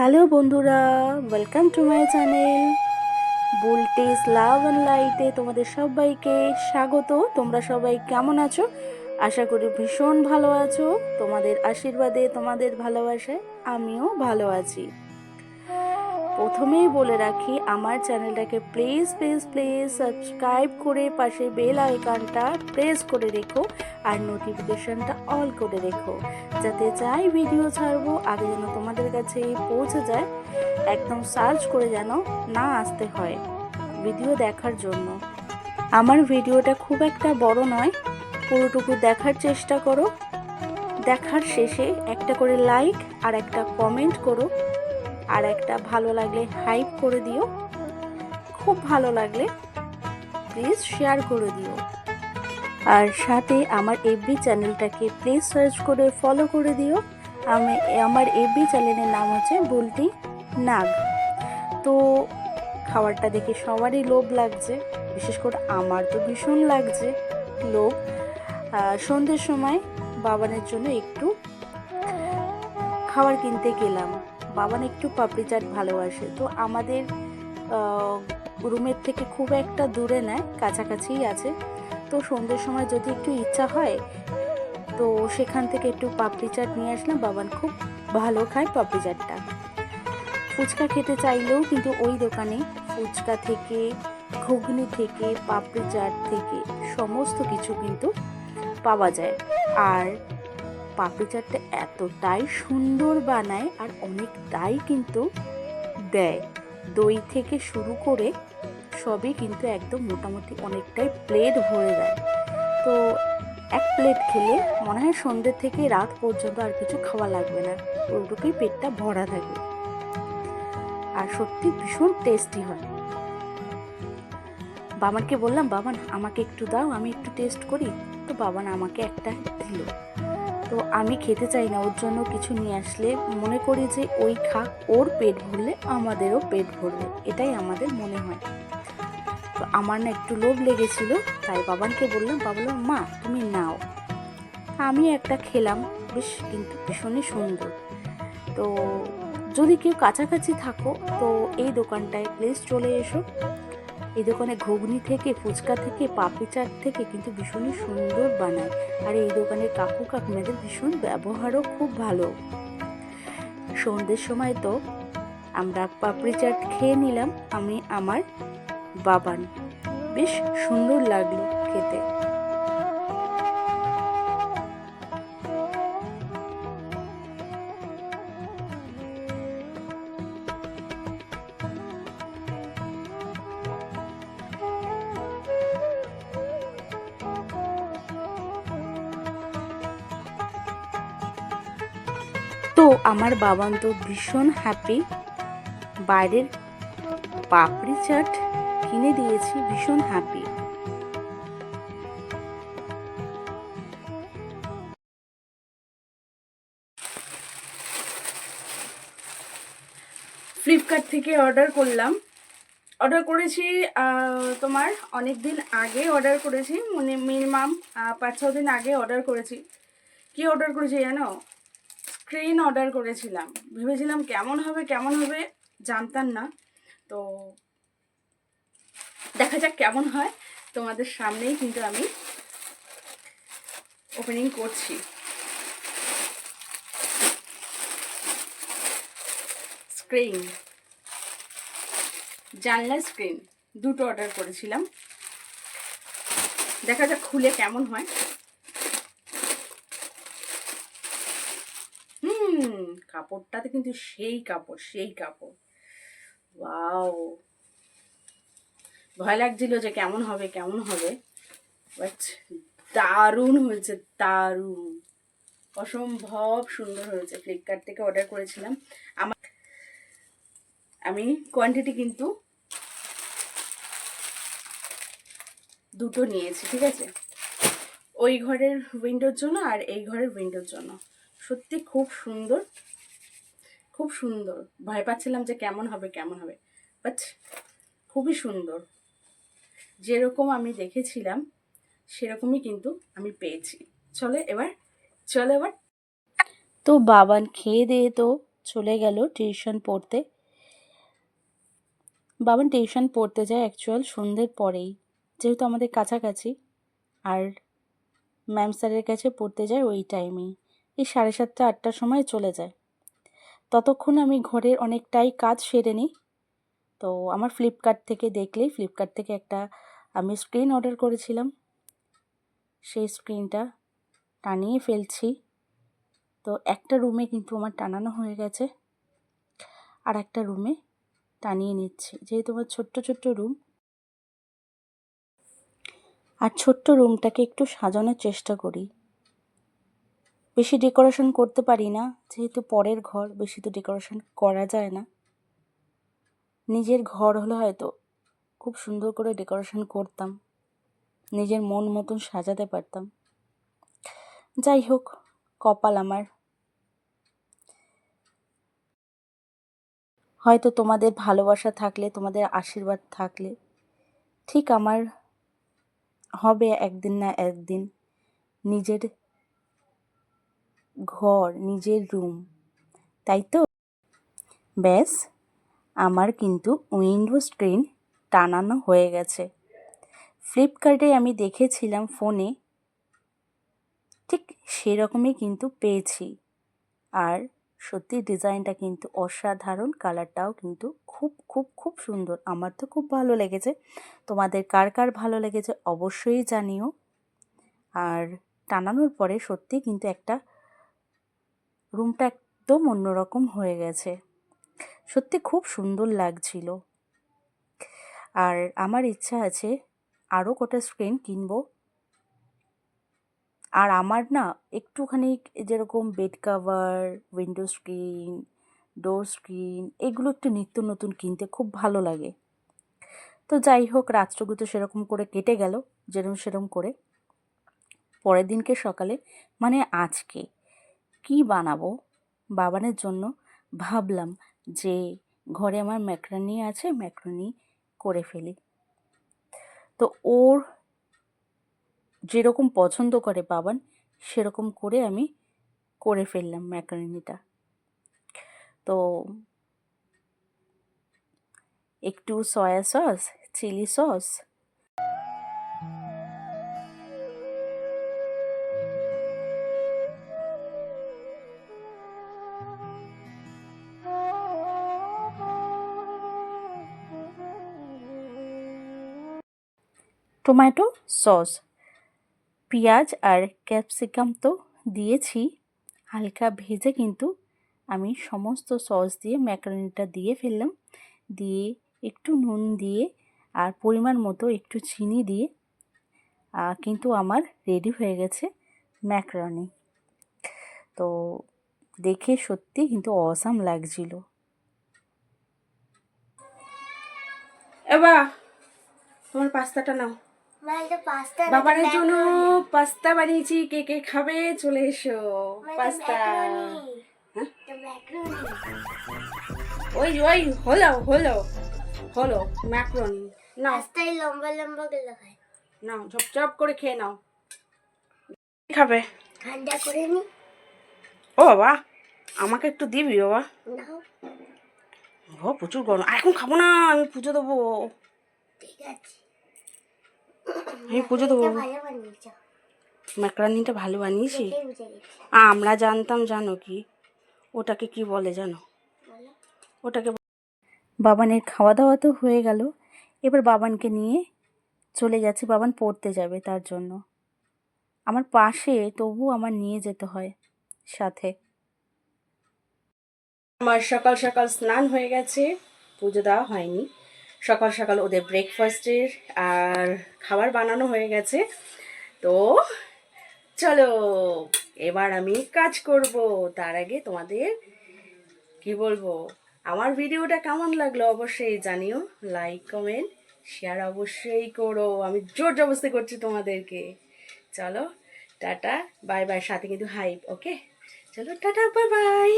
Hello বন্ধুরা welcome to my channel Bultis love and লাইটে তোমাদের সবাইকে স্বাগত। তোমরা সবাই কেমন আছো? আশা করি ভীষণ ভালো আছো। তোমাদের আশীর্বাদে, তোমাদের ভালোবাসায় আমিও ভালো আছি। প্রথমেই বলে রাখি, আমার চ্যানেলটাকে প্লিজ প্লিজ প্লিজ সাবস্ক্রাইব করে পাশে বেল আইকনটা প্রেস করে রেখো আর নোটিফিকেশনটা অল করে রেখো। যাতে যাই ভিডিও ছাড়বো, আগে যেন তোমাদের কাছে পৌঁছে যায়, একদম সার্চ করে যেন না আসতে হয় ভিডিও দেখার জন্য। আমার ভিডিওটা খুব একটা বড় নয়, পুরোটুকু দেখার চেষ্টা করো। দেখার শেষে একটা করে লাইক আর একটা কমেন্ট করো। আর একটা ভালো লাগলে হাইপ করে দিও। খুব ভালো লাগলে প্লিজ শেয়ার করে দিও। আর সাথে আমার এফবি চ্যানেলটাকে প্লিজ সার্চ করে ফলো করে দিও। আমি, আমার এফবি চ্যানেলের নাম হচ্ছে বুলটি নাগ। তো খাবারটা দেখে সবারই লোভ লাগছে, বিশেষ করে আমার তো ভীষণ লাগছে লোভ। সন্ধ্যের সময় বাবানের জন্য একটু খাবার কিনতে গেলাম। বাবান একটু পাপড়ি চাট ভালোবাসে। তো আমাদের রুমের থেকে খুব একটা দূরে নেয়, কাছাকাছিই আছে। তো সন্ধ্যের সময় যদি একটু ইচ্ছা হয়, তো সেখান থেকে একটু পাপড়ি চাট নিয়ে আসলাম বাবান খুব ভালো খায় পাপড়ি চাটটা। ফুচকা খেতে চাইলেও কিন্তু ওই দোকানে ফুচকা থেকে, ঘুগনি থেকে, পাপড়ি চাট থেকে সমস্ত কিছু কিন্তু পাওয়া যায়। আর পাপড়ি চাটটা এতটাই সুন্দর বানায় আর অনেকটাই কিন্তু দেয়। দই থেকে শুরু করে সবই কিন্তু একদম মোটামুটি অনেকটাই প্লেট ভরে দেয়। তো এক প্লেট খেলে মনে হয় সন্ধ্যে থেকে রাত পর্যন্ত আর কিছু খাওয়া লাগবে না, ওইটুকুই পেটটা ভরা থাকে। আর সত্যি ভীষণ টেস্টি হয়। বাবানকে বললাম, বাবান, আমাকে একটু দাও, আমি একটু টেস্ট করি। তো বাবান আমাকে একটা দিল। তো আমি খেতে চাই না ওর জন্য কিছু নিয়ে আসলে মনে করি যে ওই খাক ওর পেট ভরলে আমাদেরও পেট ভরবে এটাই আমাদের মনে হয়। তো আমার না একটু লোভ লেগেছিল তাই বাবানকে বললাম বাবা বলল, মা তুমি নাও। আমি একটা খেলাম বেশ কিন্তু ভীষণই সুন্দর। তো যদি কেউ কাছাকাছি থাকো তো এই দোকানটায় প্লিজ চলে এসো। এই দোকানে ঘুগনি থেকে, ফুচকা থেকে, পাপড়ি চাট থেকে কিন্তু ভীষণই সুন্দর বানায়। আর এই দোকানের কাকু কাকিমাদের ভীষণ ব্যবহারও খুব ভালো। সন্ধ্যের সময় তো আমরা পাপড়ি চাট খেয়ে নিলাম, আমি, আমার বাবান। বেশ সুন্দর লাগল খেতে। তো আমার বাবান তো ভীষণ হ্যাপি বাইরের পাপড়ি চাট কিনে দিয়েছি, ভীষণ হ্যাপি ফ্লিপকার্ট থেকে অর্ডার করলাম। অর্ডার করেছি তোমার অনেক দিন আগে অর্ডার করেছি। মানে মিনিমাম পাঁচ ছ দিন আগে অর্ডার করেছি। কি অর্ডার করেছি জানো? স্ক্রিন অর্ডার করেছিলাম। ভেবেছিলাম কেমন হবে কেমন হবে জানতাম না। তো দেখা যাক কেমন হয়। তোমাদের সামনেই কিন্তু আমি ওপেনিং করছি। স্ক্রিন জানলা স্ক্রিন দুটো অর্ডার করেছিলাম। দেখা যাক খুলে কেমন হয়। কাপড়টাতে কিন্তু সেই কাপড় সেই কাপড়। ওয়াও। ভয় লাগছিল যে কেমন হবে কেমন হবে। বাট দারুণ হয়েছে, দারুণ। অসম্ভব সুন্দর হয়েছে। ফ্লিপকার্ট থেকে অর্ডার করেছিলাম। আমার আমি কোয়ান্টিটি কিন্তু দুটো নিয়েছি, ঠিক আছে? ওই ঘরের উইন্ডোর জন্য আর এই ঘরের উইন্ডোর জন্য। সত্যি খুব সুন্দর। খুব সুন্দর। ভয় পাচ্ছিলাম যে কেমন হবে কেমন হবে। বাট খুবই সুন্দর। যেরকম আমি দেখেছিলাম, সেরকমই কিন্তু আমি পেয়েছি। চলে এবার, চলো এবার। তো বাবান খেয়ে দিয়ে তো চলে গেল টিউশন পড়তে। বাবান টিউশন পড়তে যায় অ্যাকচুয়াল সন্ধ্যের পরেই। যেহেতু আমাদের কাছাকাছি, আর ম্যাম স্যারের কাছে পড়তে যায় ওই টাইমেই এই সাড়ে সাতটা, আটটার সময় চলে যায়। ততক্ষণ আমি ঘরের অনেকটাই কাজ সেরে নিই। তো আমার ফ্লিপকার্ট থেকে দেখলেই ফ্লিপকার্ট থেকে একটা আমি স্ক্রিন অর্ডার করেছিলাম। সেই স্ক্রিনটা টানিয়ে ফেলছি। তো একটা রুমে কিন্তু আমার টানানো হয়ে গেছে। আর একটা রুমে টানিয়ে নিচ্ছি। যেহেতু আমার ছোট্ট ছোট্ট রুম আর ছোট্ট রুমটাকে একটু সাজানোর চেষ্টা করি। বেশি ডেকোরেশন করতে পারি না। যেহেতু পরের ঘর, বেশি তো ডেকোরেশন করা যায় না। নিজের ঘর হলে হয়তো খুব সুন্দর করে ডেকোরেশন করতাম। নিজের মন মতন সাজাতে পারতাম। যাই হোক, কপাল আমার। হয়তো তোমাদের ভালোবাসা থাকলে, তোমাদের আশীর্বাদ থাকলে, ঠিক আমার হবে একদিন না একদিন নিজের ঘর, নিজের রুম, তাই তো? ব্যাস, আমার কিন্তু উইন্ডো স্ক্রিন টানানো হয়ে গেছে। ফ্লিপকার্টে আমি দেখেছিলাম ফোনে ঠিক সেরকমই কিন্তু পেয়েছি। আর সত্যি ডিজাইনটা কিন্তু অসাধারণ, কালারটাও কিন্তু খুব খুব খুব সুন্দর। আমার তো খুব ভালো লেগেছে। তোমাদের কার কার ভালো লেগেছে অবশ্যই জানিও। আর টানানোর পরে সত্যি কিন্তু একটা রুমটা একদম অন্যরকম হয়ে গেছে। সত্যি খুব সুন্দর লাগছিল। আর আমার ইচ্ছা আছে আরও কটা স্ক্রিন কিনবো। আর আমার না একটুখানি যেরকম bed cover, window screen, door screen এগুলো একটু নিত্য নতুন কিনতে খুব ভালো লাগে। তো যাই হোক, রাত্রগুলো তো সেরকম করে কেটে গেল যেরকম সেরকম করে। পরের দিনকে সকালে মানে আজকে। কি বানাবো? বাবানের জন্য ভাবলাম যে ঘরে আমার ম্যাকরানি আছে, ম্যাকরানি করে ফেলি। তো ওর যেরকম পছন্দ করে বাবান, সেরকম করে আমি করে ফেললাম ম্যাকারনিটা। তো একটু soya sauce, chilli sauce. Tomato sauce. পেঁয়াজ আর ক্যাপসিকাম তো দিয়েছি। হালকা ভেজে কিন্তু আমি সমস্ত সস দিয়ে, ম্যাকারনিটা দিয়ে ফেললাম। দিয়ে একটু নুন দিয়ে আর পরিমাণ মতো একটু চিনি দিয়ে কিন্তু আমার রেডি হয়ে গেছে ম্যাকারনি। তো দেখে সত্যি কিন্তু অসাম লাগছিল। এবার তোমার পাস্তাটা নাও। বাবারের জন্য পাস্তা বানিয়েছি কে কে খাবে চলে এসো পাস্তা হ্যাঁ? ওই ওই হলো হলো হলো ম্যাক্রনি নাও। রাস্তায় লম্বা লম্বা গুলো হয় নাও ঝপঝপ করে খেয়ে নাও। খাবে? ঠান্ডা করে নি। ও বাবা আমাকে একটু দিবি বাবা? ও প্রচুর গরম। আর এখন খাব না আমি পুজো দেবো। ঠিক আছে। আমি পুজো দেবো ম্যাকরানিটা ভালো বানিয়েছি। আমরা জানতাম জানো কি? ওটাকে কি বলে জানো? ওটাকে বাবানের খাওয়া দাওয়া তো হয়ে গেল। এবার বাবানকে নিয়ে চলে যাচ্ছে। বাবান পড়তে যাবে তার জন্য। আমার পাশে তবু আমার নিয়ে যেতে হয় সাথে। আমার সকাল সকাল স্নান হয়ে গেছে। পুজো দেওয়া হয়নি। সকাল সকাল ওদের ব্রেকফাস্টের আর খাবার বানানো হয়ে গেছে। তো চলো, এবার আমি কাজ করব। তার আগে তোমাদের কি বলব? আমার ভিডিওটা কেমন লাগল অবশ্যই জানিও। লাইক কমেন্ট শেয়ার অবশ্যই করো। আমি জোর জবস্তি করছি তোমাদেরকে। চলো, টাটা বাই বাই সাথে কিন্তু হাইপ ওকে চলো, টাটা বাই বাই